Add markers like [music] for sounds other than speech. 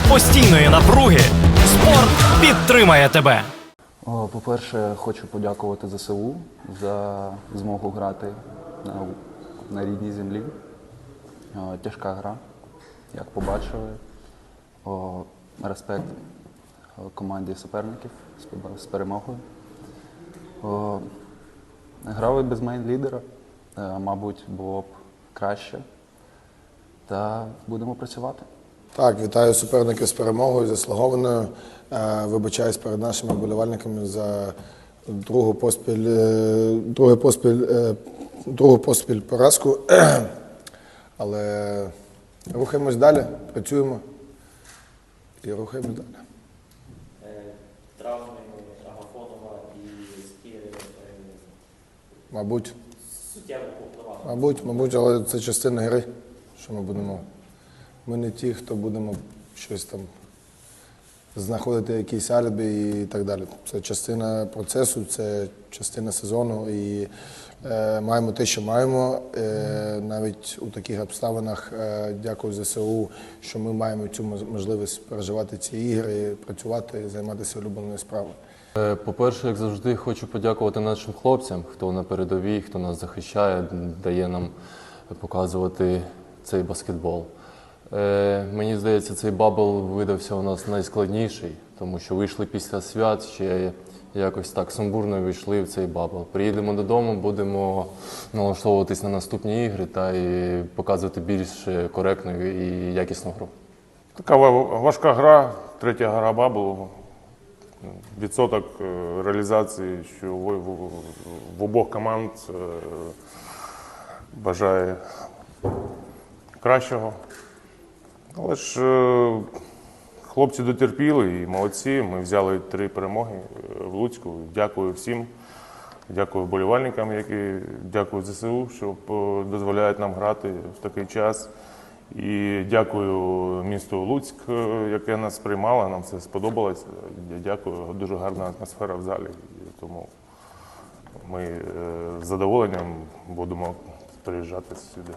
серед постійної напруги спорт підтримає тебе. По-перше, хочу подякувати ЗСУ за змогу грати на, на рідній землі. Тяжка гра, як побачили. Респект команді суперників з перемогою. О, Грали без мейн-лідера, е, мабуть, було б краще. Та будемо працювати. Так, вітаю суперників з перемогою, заслугованою. Е, Вибачаюсь перед нашими вболівальниками за другу поспіль, е, другу поспіль, е, другу поспіль поразку. [clears throat] Але рухаємось далі, працюємо і рухаємось далі. Травми Агафонова і Скіри е, Мабуть, мабуть, мабуть, але це частина гри, що ми будемо. Ми не ті, хто будемо щось там знаходити якісь алібі і так далі. Це частина процесу, це частина сезону. І е, маємо те, що маємо. Е, навіть у таких обставинах е, дякую ЗСУ, що ми маємо цю можливість переживати ці ігри, працювати, займатися улюбленою справою. Е, По-перше, як завжди, хочу подякувати нашим хлопцям, хто на передовій, хто нас захищає, дає нам показувати цей баскетбол. Е, Мені здається, цей бабл видався у нас найскладніший, тому що вийшли після свят, ще якось так сумбурно війшли в цей бабл. Приїдемо додому, будемо налаштовуватись на наступні ігри та і показувати більш коректну і якісну гру. Така важка гра, третя гра баблу. Відсоток е, реалізації, що в, обох команд е, бажає кращого. Але ж е, хлопці дотерпіли і молодці. Ми взяли три перемоги е, в Луцьку. Дякую всім. Дякую вболівальникам, які дякую ЗСУ, що е, дозволяють нам грати в такий час. І дякую місту Луцьк, яке нас приймало, нам це сподобалось. Я дякую, дуже гарна атмосфера в залі. Тому ми з задоволенням будемо приїжджати сюди.